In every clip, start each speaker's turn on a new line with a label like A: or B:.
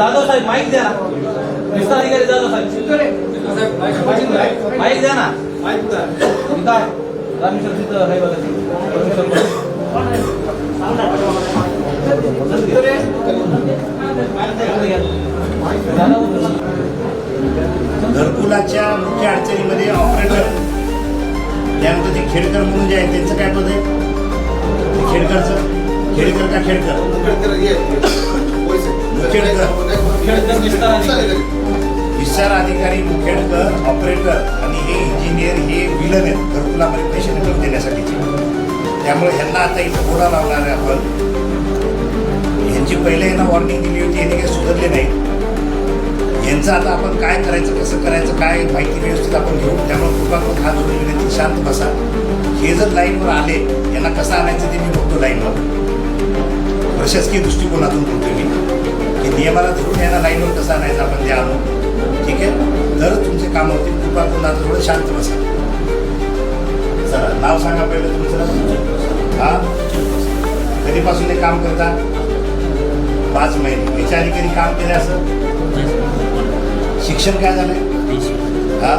A: जाधव साहेब mic द्या ना. विस्ताराधिकारी जाधव साहेब. Mic द्या ना. इथं रामेश्वर तिथं नाही बघा परमेश्वर
B: घरकुलाच्या मुख्य अडचणीमध्ये ऑपरेटर त्यानंतर ते खेडकर म्हणून जे आहे त्यांचं काय पद आहे? ते खेडकरचं. खेडकर का खेडकर? विस्तार अधिकारी मुखेडकर ऑपरेटर आणि हे इंजिनियर हे विलन आहेत. घरकुलामध्ये पैसे मिळवून देण्यासाठीचे त्यामुळे ह्यांना आता इथं बोला लावणार आहे आपण. ह्यांची पहिले यांना वॉर्निंग दिली होती यांनी काही सुधारले नाही. यांचं आता आपण काय करायचं कसं करायचं काय माहिती व्यवस्थित आपण घेऊ. त्यामुळे कृपा करून हात जोडून विनंती शांत बसा. हे जर लाईनवर आले यांना कसं आणायचं ते मी बघतो लाईनवर प्रशासकीय दृष्टिकोनातून बोलतो मी. नियमाला धरून यांना लाईनवर कसा नाही आपण ते आणू ठीक आहे? तर तुमचे काम होतील कृपा करून आता थोडं शांत बसा. चला नाव सांगा पहिलं तुमचं. हा? कधीपासून हे काम करता? पाच महिने. याच्या आधी कधी काम केलं असं? शिक्षण काय झालंय? हा?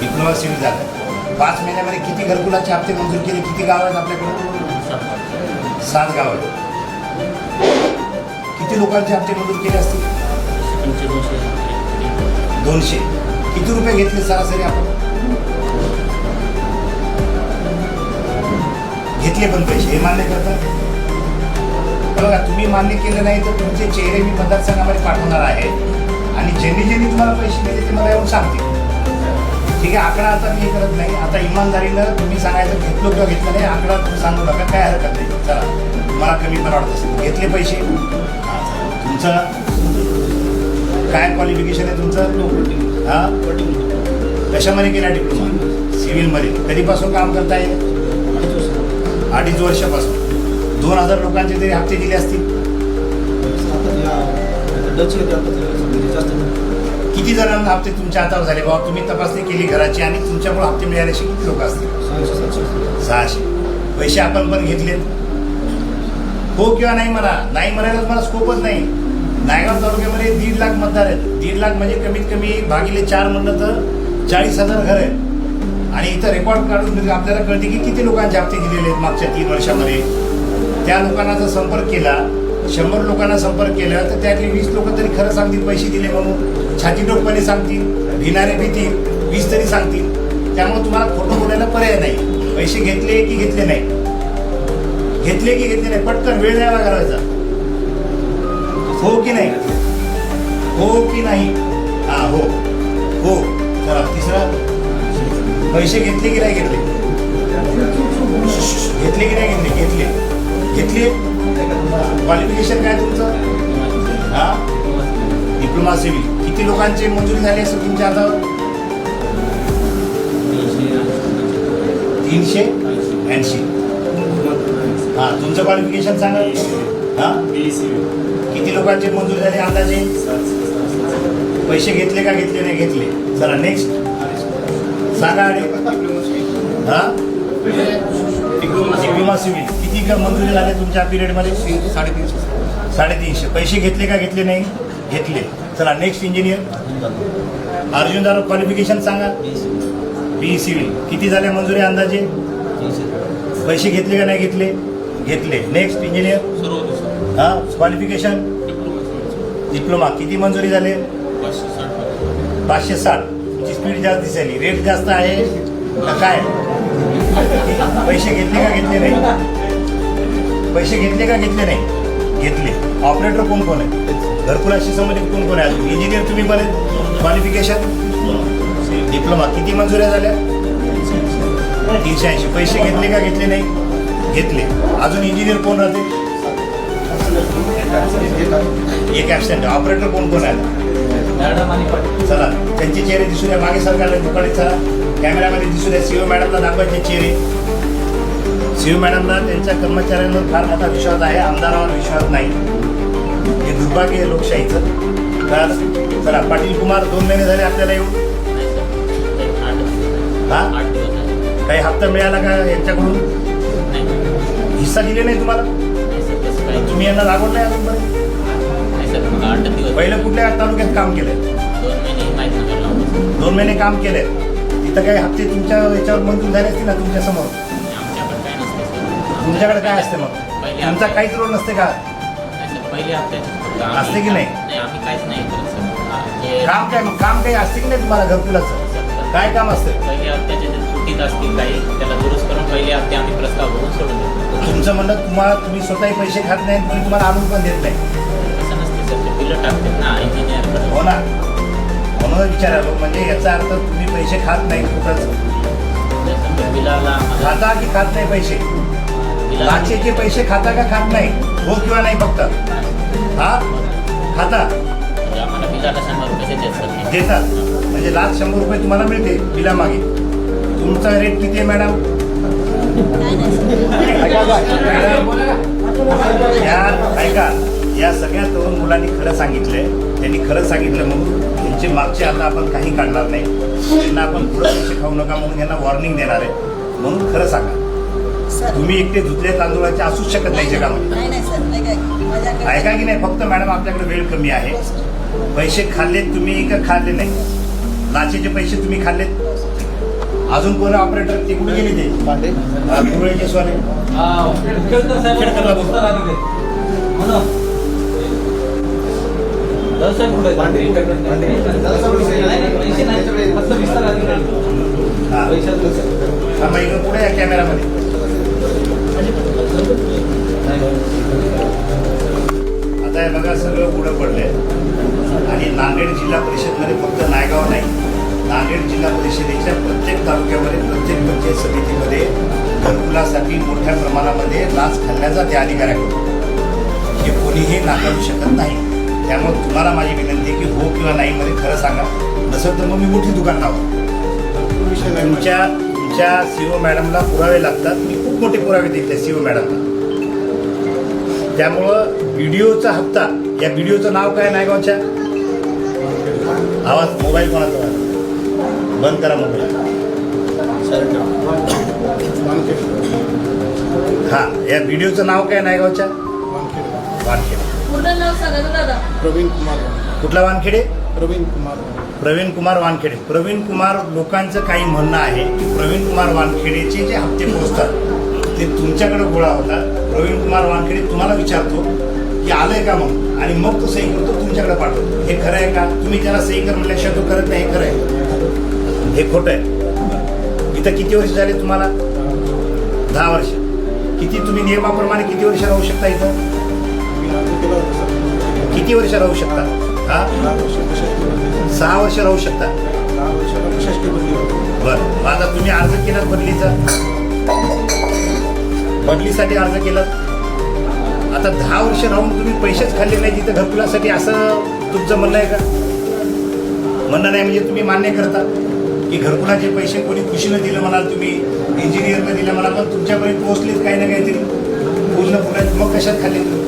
B: डिप्लोमा सिव्हिल झालं. पाच महिन्यामध्ये किती घरकुलाचे हप्ते मंजूर केले? किती गाव आहेत आपल्याकडून सात गाव आहेत. किती लोकांचे हप्ते मंजूर केले असतील? दोनशे. किती रुपये घेतले सरासरी आपण? घेतले पण पैसे. हे मान्य करतात? बघा तुम्ही मान्य केलं नाही तर तुमचे चेहरे मी मतदारसंघामध्ये पाठवणार आहे. आणि ज्यांनी ज्यांनी तुम्हाला पैसे दिले ते मला येऊन सांगतील. ठीक आहे आकडा आता मी करत नाही. आता इमानदारीनं तुम्ही सांगायचं घेतलो किंवा घेतलं नाही आकडा तुम्ही सांगू नका काय हरकत नाही. चला मला कमी पण वाटत असेल. घेतले पैसे. तुमचं काय क्वालिफिकेशन आहे तुमचं? हां? कशामध्ये केला डिप्लोमा सिव्हिलमध्ये कधीपासून काम करताय? अडीच वर्षापासून. दोन हजार लोकांचे तरी हप्ते दिले असतील. किती जणांना हप्ते तुमच्या हातावर झाले? बाबा तुम्ही तपासणी केली घराची आणि तुमच्यामुळे हप्ते मिळाले असे किती लोक असतील? सहाशे. पैसे आपण पण घेतले हो किंवा नाही म्हणा नाही म्हणायला मला स्कोपच नाही. नायगाव तालुक्यामध्ये दीड लाख मतदार आहेत. दीड लाख म्हणजे कमीत कमी भागिले चार म्हणलं तर चाळीस हजार घर आहेत. आणि इथं रेकॉर्ड काढून म्हणजे आपल्याला कळते की किती लोकांचे हप्ते दिलेले आहेत मागच्या तीन वर्षामध्ये. त्या लोकांना जर संपर्क केला. शंभर लोकांना संपर्क केला तर त्यातले वीस लोक तरी खरं सांगतील पैसे दिले म्हणून. छातीटोकपणे सांगतील भिनारे भीतील वीस तरी सांगतील. त्यामुळे तुम्हाला खोटं बोलायला पर्याय नाही. पैसे घेतले की घेतले नाही. घेतले की घेतले नाही पटकन वेळ द्यायला करायचा. हो की नाही? हो की नाही? हा हो. हो. चला तिसरा. पैसे घेतले की नाही घेतले? घेतले की नाही घेतले? घेतले. घेतले? क्वालिफिकेशन काय तुमचं? हा? डिप्लोमा सिव्हिल किती लोकांचे मंजुरी झाली असेल तुमच्या हातावर? तीनशे ऐंशी. हा तुमचं क्वालिफिकेशन सांगा. हा? किती लोकांचे मंजूर झाले अंदाजे? पैसे घेतले का घेतले नाही घेतले? चला नेक्स्ट सांगा आणि हा? विमा सिव्हिल किती का मंजुरी झाले तुमच्या पिरियडमध्ये
C: साडेतीनशे
B: साडेतीनशे. पैसे घेतले का घेतले नाही? घेतले. चला नेक्स्ट इंजिनियर अर्जुन दारो क्वालिफिकेशन सांगा. बी सिव्हिल किती झाले मंजुरी अंदाजे? पैसे घेतले का नाही घेतले? घेतले. नेक्स्ट इंजिनियर हा क्वालिफिकेशन डिप्लोमा किती मंजुरी झाले? पाचशे साठ तुमची स्पीड जास्त दिसायली रेट जास्त आहे का काय? पैसे घेतले का घेतले नाही? पैसे घेतले का घेतले नाही? घेतले. ऑपरेटर कोण कोण आहे? घरकुलाशी संबंधित कोण कोण आहे इंजिनियर तुम्ही पण क्वालिफिकेशन डिप्लोमा किती मंजुऱ्या झाल्या? तीनशे ऐंशी. पैसे घेतले का घेतले नाही? घेतले. अजून इंजिनियर कोण राहते? एक ॲबसेंट ऑपरेटर कोण कोण आहे?
A: मॅडम आणि पाटील.
B: चला. त्यांचे चेहरे दिसू द्या. मागे सरकारला दुपारी चला. कॅमेरामध्ये दिसू द्या. सीओ मॅडमला दाखवायचे चेहरे. सीओ मॅडमला त्यांच्या कर्मचाऱ्यांवर फार मोठा विश्वास आहे. आमदारावर विश्वास नाही. हे दुर्भाग्य आहे लोकशाहीचं. तर चला. पाटील कुमार दोन महिने झाले आपल्याला येऊन. हा? काही हप्ता मिळाला का यांच्याकडून? हिस्सा दिले नाही तुम्हाला? तुम्ही यांना लागवड नाही अजूनपर्यंत पहिलं कुठल्या तालुक्यात काम केलंय?
C: दोन महिने
B: काम केलंय. तिथं काही हप्ते तुमच्या याच्यावर मंजूर झाले असतील ना
C: तुमच्यासमोर?
B: तुमच्याकडे काय असते मग?
C: हप्ते-
B: काहीच रोल नसते का? असते की नाही? काम काय मग? काम काही असते की नाही तुम्हाला घरकुलाचं? काय काम असतं?
C: पहिले हप्त्याचे जे चुकीत असतील काही त्याला दुरुस्त करून पहिले हप्ते आम्ही प्रस्ताव भरून सोडून देतो.
B: तुमचं म्हणणं तुम्हाला तुम्ही स्वतःही पैसे खात नाही आणि तुम्ही तुम्हाला आणून पण देत नाही.
C: असं नसते सर ते बिलं टाकतात ना इंजिनियर
B: हो ना. म्हणून विचारालो म्हणजे याचा अर्थ तुम्ही पैसे खात नाही कुठंच
C: बिलाला आम्हाला
B: खाता की खात नाही पैसे?
C: बिलाला
B: लाचेचे पैसे खाता का खात नाही? हो किंवा नाही फक्त? हा? खाता.
C: म्हणजे आम्हाला बिलाला शंभर रुपये देतात सर. ते.
B: देतात. म्हणजे लाच शंभर रुपये तुम्हाला मिळते बिलामागे. तुमचा रेट किती आहे मॅडम या ऐका. या सगळ्या तरुण मुलांनी खरं सांगितलंय. त्यांनी खरं सांगितलं म्हणून यांचे मागचे आता आपण काही काढणार नाही. त्यांना आपण पुढे पैसे खाऊ नका म्हणून यांना वॉर्निंग देणार आहे. म्हणून खरं सांगा. तुम्ही एकटे धुतले तांदूळाचे असूच शकत नाही जगामध्ये.
D: ऐका की
B: नाही? फक्त मॅडम आपल्याकडे वेळ कमी आहे. पैसे खाल्लेत तुम्ही का खाल्ले नाही. लाचेचे पैसे तुम्ही खाल्लेत. अजून कोण ऑपरेटर ते कुठे गेले ते? पुढे. या कॅमेरामध्ये आता हे बघा सगळं पुढं पडलंय. आणि नांदेड जिल्हा परिषदमध्ये फक्त नायगाव नाही नांदेड जिल्हा परिषदेच्या प्रत्येक तालुक्यामध्ये प्रत्येक पंचायत समितीमध्ये घरकुलासाठी मोठ्या प्रमाणामध्ये लाच खाल्ल्याचा त्या अधिकाऱ्याकडून. हे कोणीही नाकारू शकत नाही. त्यामुळे तुम्हाला माझी विनंती आहे की हो किंवा नाही मध्ये खरं सांगा. नसेल तर मग मी मोठी दुकान लावतो. तुमच्या तुमच्या सीओ मॅडमला पुरावे लागतात. मी खूप मोठे पुरावे दिले सीओ मॅडमला. त्यामुळं व्हिडिओचा हप्ता या व्हिडिओचं नाव काय नायगावच्या आवाज मोबाईल कोणाचा? बंद करा मोबाईल. हा या व्हिडिओचं नाव काय नायगावच्या वानखेडे.
E: पूर्ण नाव सांगा ना दादा.
F: प्रवीण कुमार
B: कुठला वानखेडे?
F: प्रवीण कुमार
B: प्रवीण कुमार वानखेडे. प्रवीण कुमार लोकांचं काही म्हणणं आहे की प्रवीण कुमार वानखेडेचे जे हप्ते पोहोचतात ते तुमच्याकडे गोळा होतात प्रवीण कुमार वानखेडे तुम्हाला विचारतो की आलंय का मग? आणि मग तो सही करतो तुमच्याकडे पाठवतो. हे खरं आहे का? तुम्ही त्याला सही कर म्हणल्याशिवाय तो करत नाही हे खरं आहे. हे खोटं आहे. इथं किती वर्ष झाले तुम्हाला? दहा वर्ष. किती तुम्ही नियमाप्रमाणे किती वर्ष राहू शकता इथं?
F: केला होता
B: किती वर्ष राहू शकता? हा? सहा वर्ष राहू शकता.
F: होती
B: बरं. आता तुम्ही अर्ज केलात बदलीचा? बदलीसाठी अर्ज केलात? आता दहा वर्ष राहून तुम्ही पैसेच खाल्ले नाही तिथं घरकुलासाठी असं तुमचं म्हणणं आहे का? म्हणणं नाही म्हणजे तुम्ही मान्य करता की घरकुलाचे पैसे कोणी खुशीनं दिलं म्हणाल तुम्ही इंजिनियरनं दिलं म्हणाल पण तुमच्यापर्यंत पोहोचलेत काही ना काहीतरी? पूर्ण पुण्यात मग कशात खाल्ले तुम्ही?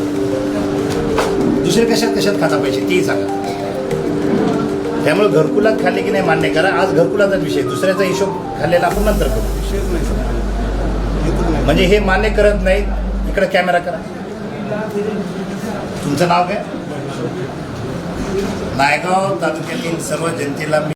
B: दुसरे कशात कशात खाता पैसे? तेही सांगा. त्यामुळे घरकुलात खाल्ले की नाही मान्य करा. आज घरकुलाचाच विषय दुसऱ्याचा हिशोब खाल्लेला आपण नंतर करू.
F: विषयच नाही
B: म्हणजे हे मान्य करत नाही इकडे कॅमेरा करा. तुमचं नाव काय? नायगाव तालुक्यातील सर्व जनतेला मी